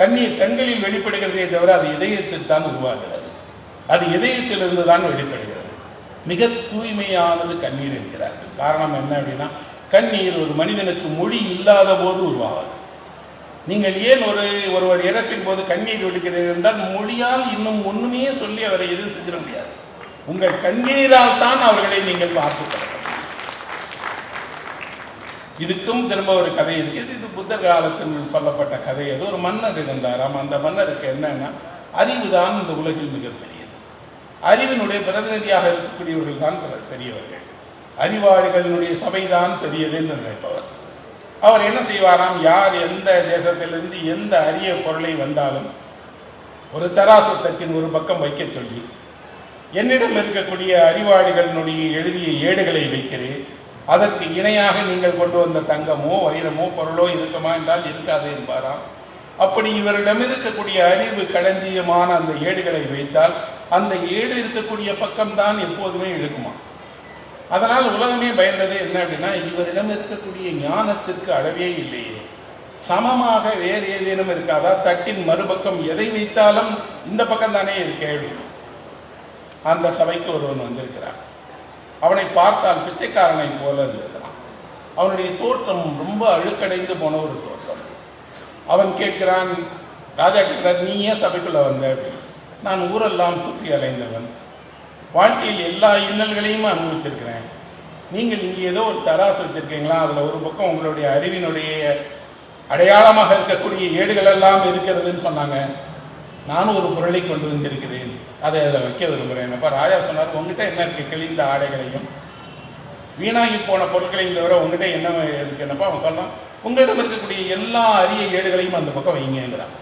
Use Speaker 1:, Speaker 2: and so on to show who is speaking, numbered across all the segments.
Speaker 1: கண்ணீர் கண்களில் வெளிப்படுகிறதே தவிர அது இதயத்தில் தான் உருவாகிறது. அது இதயத்திலிருந்து தான் வெளிப்படுகிறது. மிக தூய்மையானது கண்ணீர் என்கிறார்கள். காரணம் என்ன அப்படின்னா கண்ணீர் ஒரு மனிதனுக்கு மொழி இல்லாத போது உருவாகாது. நீங்கள் ஏன் ஒரு ஒருவர் இறப்பின் போது கண்ணீர் விடுகிறீர்கள் என்றால் மொழியால் இன்னும் ஒண்ணுமே சொல்லி அவரை எதுவும் செஞ்சிட முடியாது. உங்கள் கண்ணீரால் தான் அவர்களை நீங்கள் பார்த்து இதுக்கும் திரும்ப ஒரு கதை இருக்குது இது புத்தர் காலத்தில் சொல்லப்பட்ட கதை. அது ஒரு மன்னர் இருந்தாராம் அந்த மன்னருக்கு என்னன்னா அறிவு தான் இந்த உலகில் மிகப்பெரியது அறிவினுடைய பிரதிநிதியாக இருக்கக்கூடியவர்கள் தான் பெரியவர்கள். அறிவாளிகளினுடைய சபைதான் பெரியது என்று நினைப்பவர். அவர் என்ன செய்வாராம்? யார் எந்த தேசத்திலிருந்து எந்த அரிய பொருளை வந்தாலும் ஒரு தராசு தட்டின் ஒரு பக்கம் வைக்க சொல்லி என்னிடம் இருக்கக்கூடிய அறிவாளிகளினுடைய எழுதிய ஏடுகளை வைக்கிறேன். அதற்கு இணையாக நீங்கள் கொண்டு வந்த தங்கமோ வைரமோ பொருளோ இருக்குமா என்றால் இருக்காது என்பாராம் அப்படி இவரிடம் இருக்கக்கூடிய அறிவு களஞ்சியமான அந்த ஏடுகளை வைத்தால் அந்த ஏடு இருக்கக்கூடிய பக்கம்தான் எப்போதுமே இழுக்குமா? அதனால் உலகமே பயந்தது என்ன அப்படின்னா இவரிடம் இருக்கக்கூடிய ஞானத்திற்கு அளவே இல்லையே. சமமாக வேறு ஏதேனும் இருக்காதா? தட்டின் மறுபக்கம் எதை வைத்தாலும் இந்த பக்கம் தானே இருக்கே அப்படின்னு. அந்த சபைக்கு ஒருவன் வந்திருக்கிறான். அவனை பார்த்தால் பிச்சைக்காரனை போல இருந்திருக்கிறான் அவனுடைய தோற்றம் ரொம்ப அழுக்கடைந்து போன ஒரு தோற்றம். அவன் கேட்கிறான் ராஜா கேட்கிறார் நீ ஏன் சபைக்குள்ள வந்த? நான் ஊரெல்லாம் சுற்றி அலைந்தவன். வாழ்க்கையில் எல்லா இன்னல்களையும் அனுபவிச்சிருக்கிறேன். நீங்கள் இங்கே ஏதோ ஒரு தராசு வச்சிருக்கீங்களா? அதில் ஒரு பக்கம் உங்களுடைய அறிவினுடைய அடையாளமாக இருக்கக்கூடிய ஏடுகள் எல்லாம் இருக்கிறதுன்னு சொன்னாங்க. நானும் ஒரு பொருளை கொண்டு வந்திருக்கிறேன். அதை அதில் வைக்க விரும்புகிறேன். அப்போ ராஜா சொன்னார் உங்ககிட்ட என்ன இருக்கு? கிழிந்த ஆடைகளையும். வீணாகி போன பொருட்களையும் தவிர உங்ககிட்ட என்ன இருக்குன்னப்போ அவன் சொன்னான் உங்களிடம் இருக்கக்கூடிய எல்லா அரிய ஏடுகளையும் அந்த பக்கம் வைங்கிறான்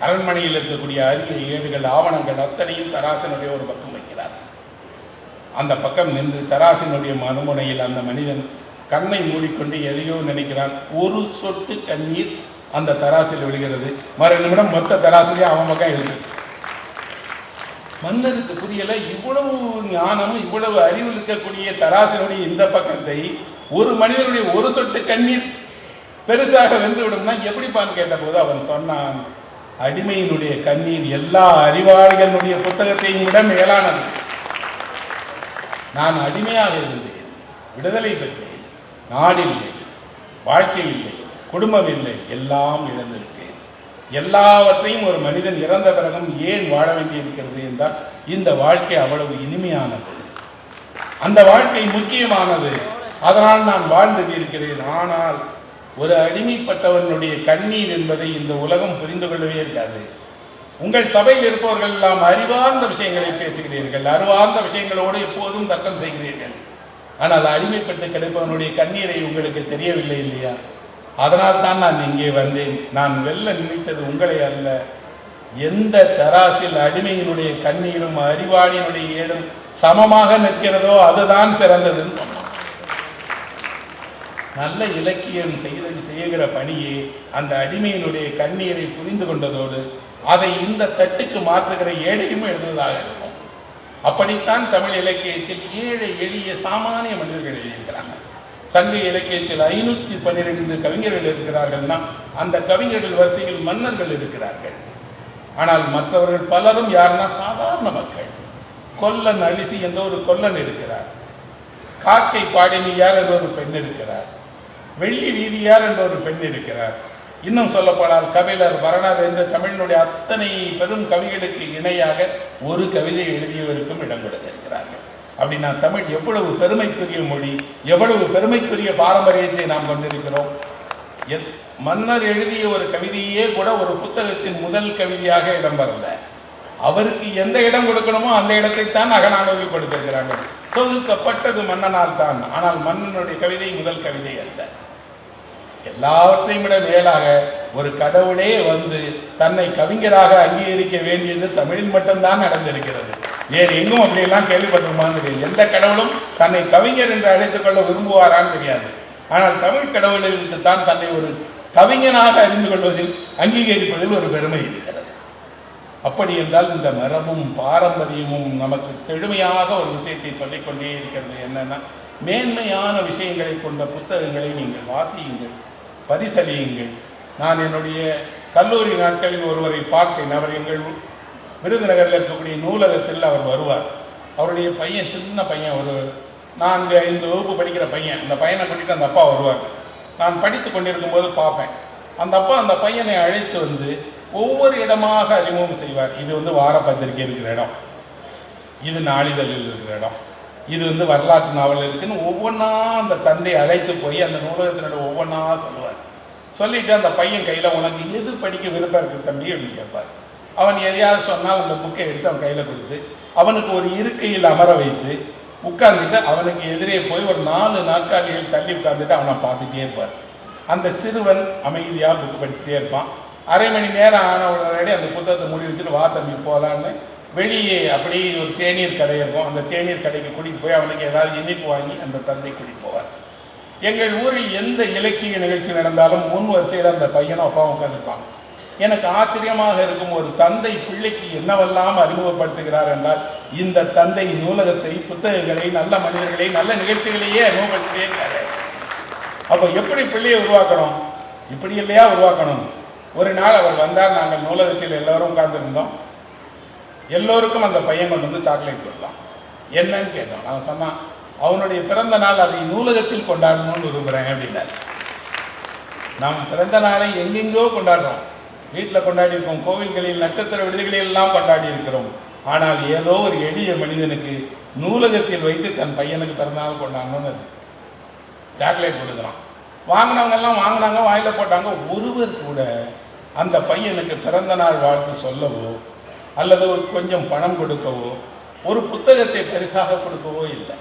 Speaker 1: அரண்மனையில் இருக்கக்கூடிய அரிய ஏடுகள் ஆவணங்கள் அத்தனையும் தராசனுடைய ஒரு பக்கம் வைக்கிறார். அந்த பக்கம் நின்று தராசினுடைய மறுமுனையில் அந்த மனிதன் கண்ணை மூடிக்கொண்டு எதையோ நினைக்கிறான். ஒரு சொட்டு கண்ணீர் அந்த தராசில் விழுகிறது. மறு நிமிடம் மொத்த தராசிலையும் அவன் பக்கம் எழுது. மன்னருக்கு புரியல இவ்வளவு ஞானம் இவ்வளவு அறிவு இருக்கக்கூடிய தராசினுடைய இந்த பக்கத்தை ஒரு மனிதனுடைய ஒரு சொட்டு கண்ணீர் பெருசாக வென்று விடும்னா எப்படிப்பான்னு கேட்டபோது அவன் சொன்னான் அடிமையினுடைய கண்ணீர் எல்லா அறிவாளிகளுடைய புத்தகத்தையும் விட மேலானது. நான் அடிமையாக இருந்தேன் விடுதலை பெற்றேன் நாடில்லை வாழ்க்கை இல்லை குடும்பம் இல்லை எல்லாம் இழந்து எல்லாவற்றையும் ஒரு மனிதன் இறந்த பிறகும் ஏன் வாழ வேண்டியிருக்கிறது என்றால் இந்த வாழ்க்கை அவ்வளவு இனிமையானது. அந்த வாழ்க்கை முக்கியமானது. அதனால் நான் வாழ்ந்து இருக்கிறேன். ஆனால் ஒரு அடிமைப்பட்டவனுடைய கண்ணீர் என்பதை இந்த உலகம் புரிந்து கொள்ளவே இருக்காது. உங்கள் சபையில் இருப்பவர்கள் எல்லாம் அறிவார்ந்த விஷயங்களை பேசுகிறீர்கள். அறிவார்ந்த விஷயங்களோடு எப்போதும் தர்க்கம் செய்கிறீர்கள். ஆனால் அடிமைப்பட்டு கிடைப்பவனுடைய கண்ணீரை உங்களுக்கு தெரியவில்லை இல்லையா? அதனால் தான் நான் இங்கே வந்தேன். நான் வெல்ல நினைத்தது உங்களை அல்ல. எந்த தராசில் அடிமையினுடைய கண்ணீரும் அறிவாளியினுடைய ஏடும் சமமாக நிற்கிறதோ அதுதான் சிறந்ததுன்னு சொன்னான் நல்ல இலக்கியம் செய்தது செய்கிற பணியே அந்த அடிமையினுடைய கண்ணீரை புரிந்து கொண்டதோடு அதை இந்த தட்டுக்கு மாற்றுகிற ஏடையும் எழுதுவதாக இருக்கும். அப்படித்தான் தமிழ் இலக்கியத்தில் ஏழை எளிய சாமானிய மனிதர்கள் எழுதியிருக்கிறாங்க சங்க இலக்கியத்தில் ஐநூத்தி பன்னிரெண்டு கவிஞர்கள் இருக்கிறார்கள்னா அந்த கவிஞர்கள் வரிசையில் மன்னர்கள் இருக்கிறார்கள். ஆனால் மற்றவர்கள் பலரும் யாருன்னா சாதாரண மக்கள். கொல்லன் அழிசி என்ற ஒரு கொல்லன் இருக்கிறார். காக்கை பாடினியார் என்ற ஒரு பெண் இருக்கிறார். வெள்ளி வீதியார் என்ற ஒரு பெண் இருக்கிறார். இன்னும் சொல்லப்போனால் கபிலர் வரணர் என்ற தமிழினுடைய அத்தனை பெரும் கவிகளுக்கு இணையாக ஒரு கவிதை எழுதியவருக்கும் இடம் கொடுத்திருக்கிறார்கள். அப்படின்னா தமிழ் எவ்வளவு பெருமைக்குரிய மொழி எவ்வளவு பெருமைக்குரிய பாரம்பரியத்தை நாம் கொண்டிருக்கிறோம். எத்- மன்னர் எழுதிய ஒரு கவிதையே கூட ஒரு புத்தகத்தின் முதல் கவிதையாக இடம்பெறல. அவருக்கு எந்த இடம் கொடுக்கணுமோ அந்த இடத்தை தான் அகநானூரில் கொடுத்திருக்கிறாங்க. தொகுக்கப்பட்டது மன்னனால் தான் ஆனால் மன்னனுடைய கவிதை முதல் கவிதை அல்ல. எல்லாவற்றையும் விட மேலாக ஒரு கடவுளே வந்து தன்னை கவிஞராக அங்கீகரிக்க வேண்டியது தமிழில் மட்டும்தான் நடந்திருக்கிறது. வேறு எங்கும் அப்படியெல்லாம் கேள்விப்பட்டிருமான்னு தெரியாது எந்த கடவுளும் தன்னை கவிஞர் என்று அழைத்துக் கொள்ள விரும்புவாரான்னு தெரியாது. ஆனால் தமிழ் கடவுளில் தான் தன்னை ஒரு கவிஞனாக அறிந்து கொள்வதில் அங்கீகரிப்பதில் ஒரு பெருமை இருக்கிறது. அப்படி என்றால் இந்த மரபும் பாரம்பரியமும் நமக்கு செழுமையாக ஒரு விஷயத்தை சொல்லிக்கொண்டே இருக்கிறது என்னன்னா மேன்மையான விஷயங்களை கொண்ட புத்தகங்களை நீங்கள் வாசியுங்கள் பரிசலியுங்கள் நான் என்னுடைய கல்லூரி நாட்களில் ஒருவரை பார்த்தேன். அவர் எங்கள் விருதுநகரில் இருக்கக்கூடிய நூலகத்தில் அவர் வருவார். அவருடைய பையன் சின்ன பையன் ஒரு நான்கு ஐந்து வகுப்பு படிக்கிற பையன். அந்த பையனை கூட்டிட்டு அந்த அப்பா வருவார். நான் படித்து கொண்டிருக்கும் போது பார்ப்பேன். அந்த அப்பா அந்த பையனை அழைத்து வந்து ஒவ்வொரு இடமாக அறிமுகம் செய்வார். இது வந்து வார பத்திரிகை இருக்கிற இடம். இது நாளிதழில் இருக்கிற இடம். இது வந்து வரலாற்று நாவல் இருக்குன்னு ஒவ்வொன்றா அந்த தந்தை அழைத்து போய் அந்த நூலகத்தினோட ஒவ்வொன்றா சொல்லுவார். சொல்லிட்டு அந்த பையன் கையில் உனக்கு எது படிக்க விருப்பம் இருக்கு தம்பி? அப்படின்னு கேட்பார். அவன் எதையாவது சொன்னால் அந்த புக்கை எடுத்து அவன் கையில் கொடுத்து அவனுக்கு ஒரு இருக்கையில் அமர வைத்து உட்கார்ந்துட்டு அவனுக்கு எதிரே போய் ஒரு நாலு நாற்காலிகள் தள்ளி உட்கார்ந்துட்டு அவனை பார்த்துட்டே இருப்பார். அந்த சிறுவன் அமைதியாக புக்கு படிச்சுட்டே இருப்பான். அரை மணி நேரம் ஆன உடனே அந்த புத்தகத்தை மூடி வச்சுட்டு வா தம்பி போகலான்னு வெளியே அப்படியே ஒரு தேநீர் கடை இருக்கும். அந்த தேநீர் கடைக்கு கூட்டிகிட்டு போய் அவனுக்கு ஏதாவது இனிப்பு வாங்கி அந்த தந்தை கூட்டிகிட்டு போவார். எங்கள் ஊரில் எந்த இலக்கிய நிகழ்ச்சி நடந்தாலும் முன் வரிசையில் அந்த பையனும் அப்பாவும் உட்காந்துருப்பாங்க எனக்கு ஆச்சரியமாக இருக்கும் ஒரு தந்தை பிள்ளைக்கு என்னவெல்லாம் அறிமுகப்படுத்துகிறார் என்றால் இந்த தந்தை நூலகத்தை புத்தகங்களை நல்ல மனிதர்களை நல்ல நிகழ்ச்சிகளையே அறிமுகப்படுத்திட்டே இருக்காரு. அப்போ எப்படி பிள்ளையை உருவாக்கணும்? இப்படி இல்லையா உருவாக்கணும்? ஒரு நாள் அவர் வந்தார் நாங்கள் நூலகத்தில் எல்லோரும் உட்கார்ந்துருந்தோம். எல்லோருக்கும் அந்த பையன் கொண்டு வந்து சாக்லேட் கொடுத்தான். என்னன்னு கேட்டோம். நான் சொன்னான் அவனுடைய பிறந்த நாள் அதை நூலகத்தில் கொண்டாடணும்னு விரும்புகிறேன் அப்படின்னாரு. நாம் பிறந்த நாளை எங்கெங்கோ கொண்டாடுறோம். வீட்டில் கொண்டாடி இருக்கோம் கோவில்களில் நட்சத்திர விடுதிகளில் எல்லாம் கொண்டாடி இருக்கிறோம் ஆனால் ஏதோ ஒரு எளிய மனிதனுக்கு நூலகத்தில் வைத்து தன் பையனுக்கு பிறந்தநாள் கொண்டாடணும்னு சாக்லேட் கொடுக்குறான் வாங்கினவங்க எல்லாம் வாங்கினாங்க வாயில போட்டாங்க. ஒருவர் கூட அந்த பையனுக்கு பிறந்த நாள் வாழ்த்து சொல்லவோ அல்லது ஒரு கொஞ்சம் பணம் கொடுக்கவோ ஒரு புத்தகத்தை பரிசாக கொடுக்கவோ இல்லை.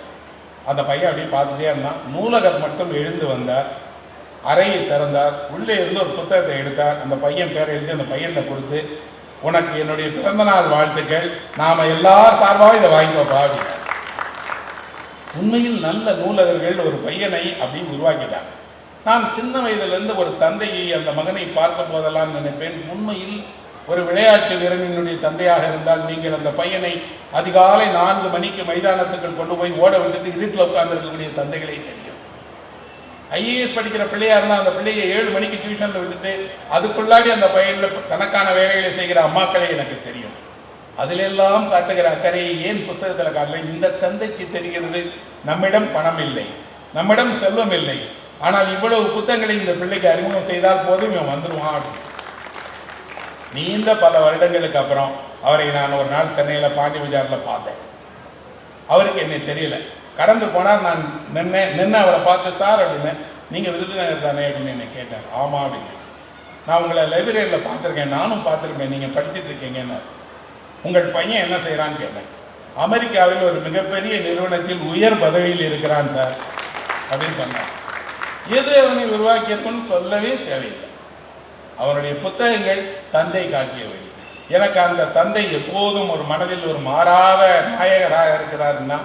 Speaker 1: அந்த பையன் அப்படியே பார்த்துட்டே இருந்தான். நூலகர் மட்டும் எழுந்து வந்தார். அறையை திறந்தார். உள்ளே இருந்து ஒரு புத்தகத்தை எடுத்தார். அந்த பையன் பேரை எழுதி அந்த பையனை கொடுத்து உனக்கு என்னுடைய பிறந்தநாள் வாழ்த்துக்கள். நாம எல்லார் சார்பாக இதை வாங்கிக்கோப்பா உண்மையில் நல்ல நூலகர்கள் ஒரு பையனை அப்படி உருவாக்கிட்டாங்க. நான் சின்ன வயதிலிருந்து ஒரு தந்தையை அந்த மகனை பார்க்கும் போதெல்லாம் நினைப்பேன். உண்மையில் ஒரு விளையாட்டு வீரனினுடைய தந்தையாக இருந்தால் நீங்கள் அந்த பையனை அதிகாலை நான்கு மணிக்கு மைதானத்துக்குள் கொண்டு போய் ஓட விட்டுட்டு இருட்டில் உட்கார்ந்துருக்கக்கூடிய தந்தைகளை தெரியும் ஐஏஎஸ் படிக்கிற பிள்ளையா இருந்தால் அந்த பிள்ளையை ஏழு மணிக்கு டியூஷன்ல விட்டுட்டு அதுக்குள்ளாடி அந்த பையனில் தனக்கான வேலைகளை செய்கிற அம்மாக்களை எனக்கு தெரியும். அதிலெல்லாம் காட்டுகிற அக்கறையை ஏன் புஸ்தகத்தில் காட்டல? இந்த தந்தைக்கு தெரிகிறது நம்மிடம் பணம் இல்லை. நம்மிடம் செல்வம் இல்லை. ஆனால் இவ்வளவு புத்தகங்களை இந்த பிள்ளைக்கு அறிமுகம் செய்தால் போதும் இவன் வந்துடுவான் நீண்ட பல வருடங்களுக்கு அப்புறம் அவரை நான் ஒரு நாள் சென்னையில் பாண்டி பஜாரில் பார்த்தேன். அவருக்கு என்னை தெரியல. கடந்து போனால் நான் நின்னேன் நின்று அவரை பார்த்து சார் அப்படின்னு நீங்கள் விருதுநகர் தானே அப்படின்னு என்னை கேட்டார். ஆமாம் அப்படின்னு. நான் உங்களை லைப்ரரியில் பார்த்துருக்கேன் நானும் பார்த்துருக்கேன் நீங்கள் படிச்சிட்டு இருக்கீங்கன்னு உங்கள் பையன் என்ன செய்கிறான்னு கேட்டேன். அமெரிக்காவில் ஒரு மிகப்பெரிய நிறுவனத்தில் உயர் பதவியில் இருக்கிறான் சார் அப்படின்னு சொன்னார். எது அவனை உருவாக்கியிருக்குன்னு சொல்லவே தேவையில்லை. அவனுடைய புத்தகங்கள் தந்தை காட்டிய வழி. எனக்கு அந்த தந்தை எப்போதும் ஒரு மனதில் ஒரு மாறாத நாயகராக இருக்கிறாருன்னா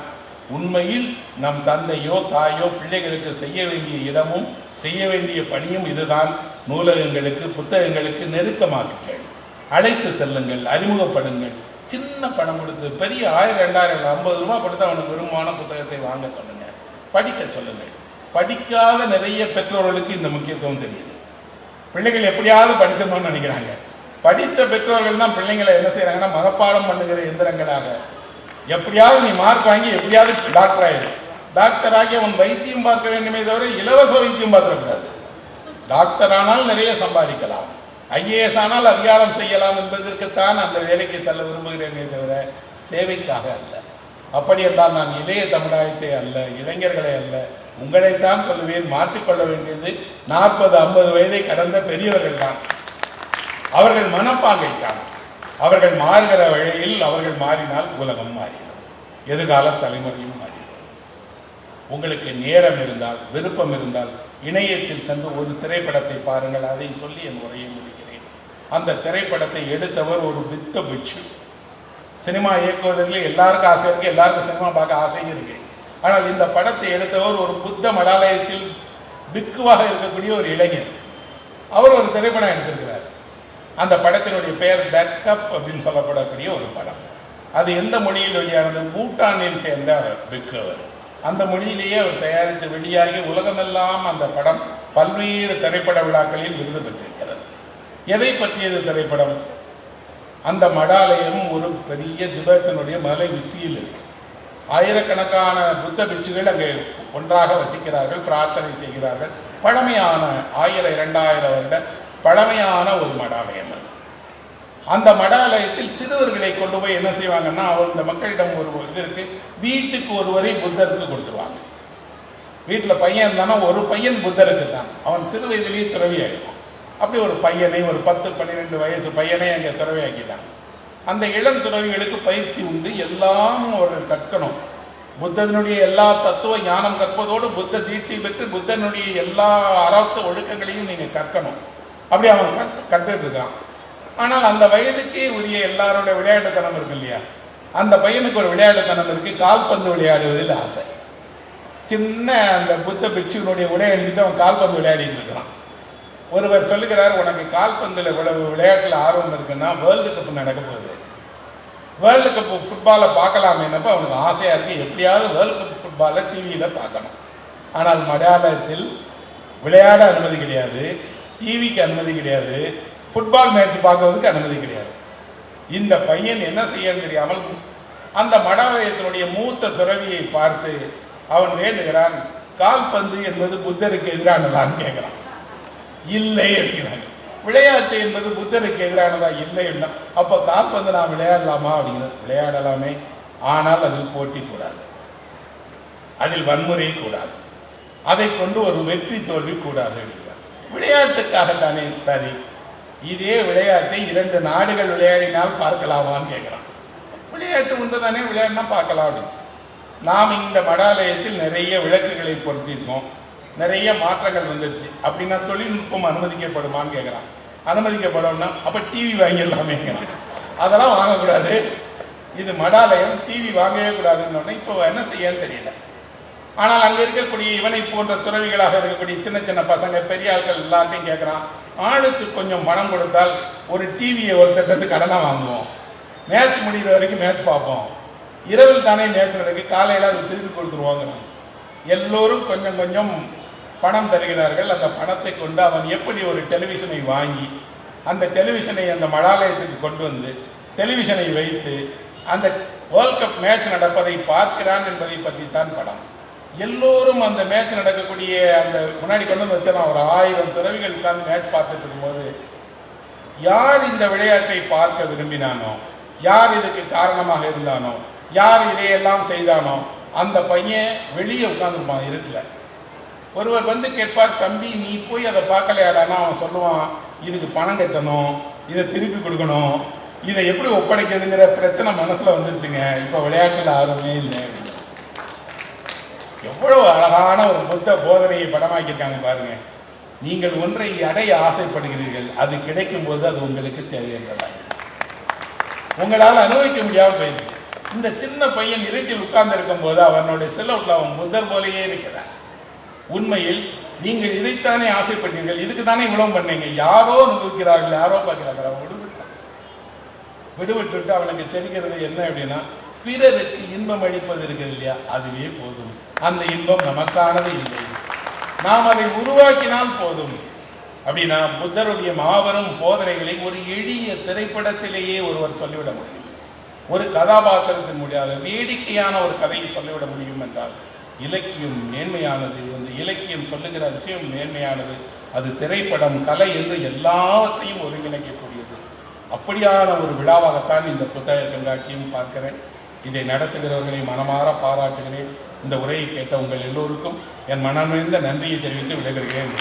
Speaker 1: உண்மையில் நம் தந்தையோ தாயோ பிள்ளைகளுக்கு செய்ய வேண்டிய இடமும் செய்ய வேண்டிய பணியும் இதுதான். நூலகங்களுக்கு புத்தகங்களுக்கு நெருக்கமாக்குங்கள். அழைத்து செல்லுங்கள் அறிமுகப்படுங்கள். சின்ன பணம் கொடுத்து பெரிய ஆயிரம் ரெண்டாயிரம் ஐம்பது ரூபாய் கொடுத்து அவனுக்கு விரும்பமான புத்தகத்தை வாங்க சொல்லுங்க. படிக்க சொல்லுங்கள். படிக்காத நிறைய பெற்றோர்களுக்கு இந்த முக்கியத்துவம் தெரியுது. பிள்ளைகள் எப்படியாவது படிச்சிடணும்னு நினைக்கிறாங்க. படித்த பெற்றோர்கள் தான் பிள்ளைங்களை என்ன செய்கிறாங்கன்னா மனப்பாடம் பண்ணுகிற எந்திரங்களாக எப்படியாவது நீ மார்க் வாங்கி எப்படியாவது டாக்டர் ஆயிரு. டாக்டர் ஆகி அவன் வைத்தியம் பார்க்க வேண்டுமே தவிர இலவச வைத்தியம் பார்த்துடக்கூடாது டாக்டர் ஆனால் நிறைய சம்பாதிக்கலாம். ஐஏஎஸ் ஆனால் அதிகாரம் செய்யலாம் என்பதற்குத்தான் அந்த வேலைக்கு செல்ல விரும்புகிறேனே தவிர சேவைக்காக அல்ல. அப்படி என்றால் நான் இளைய சமுதாயத்தை அல்ல இளைஞர்களை அல்ல உங்களைத்தான் சொல்லுவேன் மாற்றிக்கொள்ள வேண்டியது நாற்பது ஐம்பது வயதை கடந்த பெரியவர்கள் தான். அவர்கள் மனப்பாங்கைத்தான். அவர்கள் மாறுகிற வழியில் அவர்கள் மாறினால் உலகம் மாறிடும். எதிர்கால தலைமுறையும் மாறிடும். உங்களுக்கு நேரம் இருந்தால் விருப்பம் இருந்தால் இணையத்தில் சென்று ஒரு திரைப்படத்தை பாருங்கள் அதை சொல்லி என் உரையை முடிக்கிறேன். அந்த திரைப்படத்தை எடுத்தவர் ஒரு பித்த பிட்சு. சினிமா இயக்குவதில் எல்லாருக்கும் ஆசை இருக்கு எல்லாருக்கும் சினிமா பார்க்க ஆசை இருக்கு. ஆனால் இந்த படத்தை எடுத்தவர் ஒரு புத்த மடாலயத்தில் பிக்குவாக இருக்கக்கூடிய ஒரு இளைஞர். அவர் ஒரு திரைப்படம் எடுத்திருக்கிறார். அந்த படத்தினுடைய பெயர் தட் கப் அப்படின்னு சொல்லப்படக்கூடிய ஒரு படம். அது எந்த மொழியில் வெளியானது? பூட்டானில் சேர்ந்த பிக்கு அவர் அந்த மொழியிலேயே அவர் தயாரித்து வெளியாகி உலகமெல்லாம் அந்த படம் பல்வேறு திரைப்பட விழாக்களில் விருது பெற்றிருக்கிறது. எதை பற்றியது திரைப்படம்? அந்த மடாலயம் ஒரு பெரிய திபெத்தினுடைய மலை உச்சியில் இருக்கு. ஆயிரக்கணக்கான புத்த பிட்சுகள் அங்கே ஒன்றாக வசிக்கிறார்கள் பிரார்த்தனை செய்கிறார்கள். பழமையான ஆயிரம் இரண்டாயிரம் வருட பழமையான ஒரு மடாலயம் அது. அந்த மடாலயத்தில் சிறுவர்களை கொண்டு போய் என்ன செய்வாங்கன்னா அந்த இந்த மக்களிடம் ஒரு இது இருக்கு வீட்டுக்கு ஒருவரை புத்தருக்கு கொடுத்துருவாங்க. வீட்டில் பையன் இருந்தானா ஒரு பையன் புத்தருக்கு தான். அவன் சிறு வயதிலேயே துறவியாகிடும் அப்படி ஒரு பையனை ஒரு பத்து பன்னிரெண்டு வயசு பையனை அங்கே துறவியாக்கிட்டான். அந்த இளம் துறவிகளுக்கு பயிற்சி உண்டு எல்லாம் அவர்கள் கற்கணும். புத்தனுடைய எல்லா தத்துவ ஞானம் கற்பதோடு புத்த தீட்சை பெற்று புத்தனுடைய எல்லா அறத்த ஒழுக்கங்களையும் நீங்கள் கற்கணும். அப்படி அவன் கற்று கற்றுட்டு இருக்கான். ஆனால் அந்த வயதுக்கே உரிய எல்லாரோட விளையாட்டுத்தனம் இருக்கு இல்லையா? அந்த பையனுக்கு ஒரு விளையாட்டுத்தனம் இருக்கு கால்பந்து விளையாடுவதில் ஆசை. சின்ன அந்த புத்த பிட்சுவனுடைய உடை அணிஞ்சிட்டு அவன் கால்பந்து விளையாடிட்டு இருக்கிறான். ஒருவர் சொல்லுகிறார் உனக்கு கால்பந்தில் இவ்வளவு விளையாட்டில் ஆர்வம் இருக்குன்னா வேர்ல்டு கப் நடக்க போகுது. வேர்ல்டு கப் ஃபுட்பாலை பார்க்கலாமேனப்ப அவனுக்கு ஆசையாக இருக்கு எப்படியாவது வேர்ல்டு கப் ஃபுட்பாலை டிவியில் பார்க்கணும். ஆனால் மலையாளத்தில் விளையாட அனுமதி கிடையாது. டிவிக்கு அனுமதி கிடையாது. ஃபுட்பால் மேட்ச் பார்க்கறதுக்கு அனுமதி கிடையாது. இந்த பையன் என்ன செய்யன்னு தெரியாமல் அந்த மடாலயத்தினுடைய மூத்த துறவியை பார்த்து அவன் வேண்டுகிறான் கால்பந்து என்பது புத்தருக்கு எதிரானதான்னு கேட்கிறான். இல்லை அப்படிங்கிறாங்க விளையாட்டு என்பது புத்தருக்கு எதிரானதா? இல்லை அப்படின்னா அப்போ கால்பந்து நான் விளையாடலாமா அப்படிங்கிறது விளையாடலாமே. ஆனால் அதில் போட்டி கூடாது. அதில் வன்முறை கூடாது. அதை கொண்டு ஒரு வெற்றி தோல்வி கூடாது. விளையாட்டுக்காக தானே சரி. இதே விளையாட்டை இரண்டு நாடுகள் விளையாடினால் பார்க்கலாமான்னு கேட்குறான். விளையாட்டு உண்டு தானே விளையாடினா பார்க்கலாம். அப்படின்னு நாம் இந்த மடாலயத்தில் நிறைய விளக்குகளை பொருத்திருக்கோம் நிறைய மாற்றங்கள் வந்துருச்சு. அப்படின்னா தொழில்நுட்பம் அனுமதிக்கப்படுமான்னு கேட்குறான். அனுமதிக்கப்படும்னா அப்போ டிவி வாங்கிடலாமேங்கிறான் அதெல்லாம் வாங்கக்கூடாது. இது மடாலயம் டிவி வாங்கவே கூடாதுன்னு இப்போ என்ன செய்யன்னு தெரியல. ஆனால் அங்கே இருக்கக்கூடிய இவனை போன்ற துறவிகளாக இருக்கக்கூடிய சின்ன சின்ன பசங்க பெரிய ஆட்கள் எல்லாத்தையும் கேட்குறான் ஆளுக்கு கொஞ்சம் பணம் கொடுத்தால் ஒரு டிவியை ஒரு திட்டத்து கடனாக வாங்குவோம். மேட்ச் முடிகிற வரைக்கும் மேட்ச் பார்ப்போம். இரவில் தானே மேட்ச் நடக்கு காலையில் அது திருப்பி கொடுத்துருவாங்க. எல்லோரும் கொஞ்சம் கொஞ்சம் பணம் தருகிறார்கள். அந்த பணத்தை கொண்டு அவன் எப்படி ஒரு டெலிவிஷனை வாங்கி அந்த டெலிவிஷனை அந்த மடாலயத்துக்கு கொண்டு வந்து டெலிவிஷனை வைத்து அந்த வேர்ல்ட் கப் மேட்ச் நடப்பதை பார்க்கிறான் என்பதை பற்றி தான் படம். எல்லோரும் அந்த மேட்ச் நடக்கக்கூடிய அந்த முன்னாடி கொண்டு வந்து வச்சா ஒரு ஆயிரம் துறவிகள் உட்கார்ந்து மேட்ச் பார்த்துட்டு இருக்கும்போது யார் இந்த விளையாட்டை பார்க்க விரும்பினானோ யார் இதுக்கு காரணமாக இருந்தானோ யார் இதையெல்லாம் செய்தானோ அந்த பையன் வெளியே உட்காந்துருப்பான் இருட்டில். ஒருவர் வந்து கேட்பார் தம்பி நீ போய் அதை பார்க்கலையாடானா அவன் சொல்லுவான் இதுக்கு பணம் கட்டணும் இதை திருப்பி கொடுக்கணும் இதை எப்படி ஒப்படைக்கிறதுங்கிற பிரச்சனை மனசில் வந்துருச்சுங்க. இப்போ விளையாட்டில் ஆர்வமே இல்லை எவ்வளவு அழகான ஒரு புத்த போதனையை படமாக்கியிருக்காங்க பாருங்க. நீங்கள் ஒன்றை அடைய ஆசைப்படுகிறீர்கள் அது கிடைக்கும் போது அது உங்களுக்கு தேவையற்றதாக உங்களால் அனுபவிக்க முடியாமல் போயிடுச்சு இந்த சின்ன பையன் இருட்டில் உட்கார்ந்து இருக்கும் போது அவனுடைய செல்லவுட்ல அவன் புத்தர் போலேயே இருக்கிறான். உண்மையில் நீங்கள் இதைத்தானே ஆசைப்பட்டீர்கள் இதுக்கு தானே இவ்வளவு பண்ணீங்க. யாரோ அனுபவிக்கிறார்கள் யாரோ பார்க்கிறார்கள் அவன் விடுவிட்டான் விடுவிட்டு அவனுக்கு தெரிகிறது என்ன அப்படின்னா பிறருக்கு இன்பம் அளிப்பது இருக்குது இல்லையா? அதுவே போதும். அந்த இன்பம் நமக்கானது இல்லை. நாம் அதை உருவாக்கினால் போதும். அப்படின்னா புத்தருடைய மாபெரும் போதனைகளை ஒரு எளிய திரைப்படத்திலேயே ஒருவர் சொல்லிவிட முடியும். ஒரு கதாபாத்திரத்தின் முடியாத வேடிக்கையான ஒரு கதையை சொல்லிவிட முடியும் என்றால் இலக்கியம் மேன்மையானது அந்த இலக்கியம் சொல்லுகிற விஷயம் மேன்மையானது அது திரைப்படம் கலை என்று எல்லாவற்றையும் ஒருங்கிணைக்கக்கூடியது. அப்படியான ஒரு விழாவாகத்தான் இந்த புத்தக கண்காட்சியும் பார்க்கிறேன். இதை நடத்துகிறவர்களை மனமாற பாராட்டுகிறேன். இந்த உரையை கேட்ட உங்கள் எல்லோருக்கும் என் மனமிழ்ந்த நன்றியை தெரிவித்து விடைபெறுகிறேன்.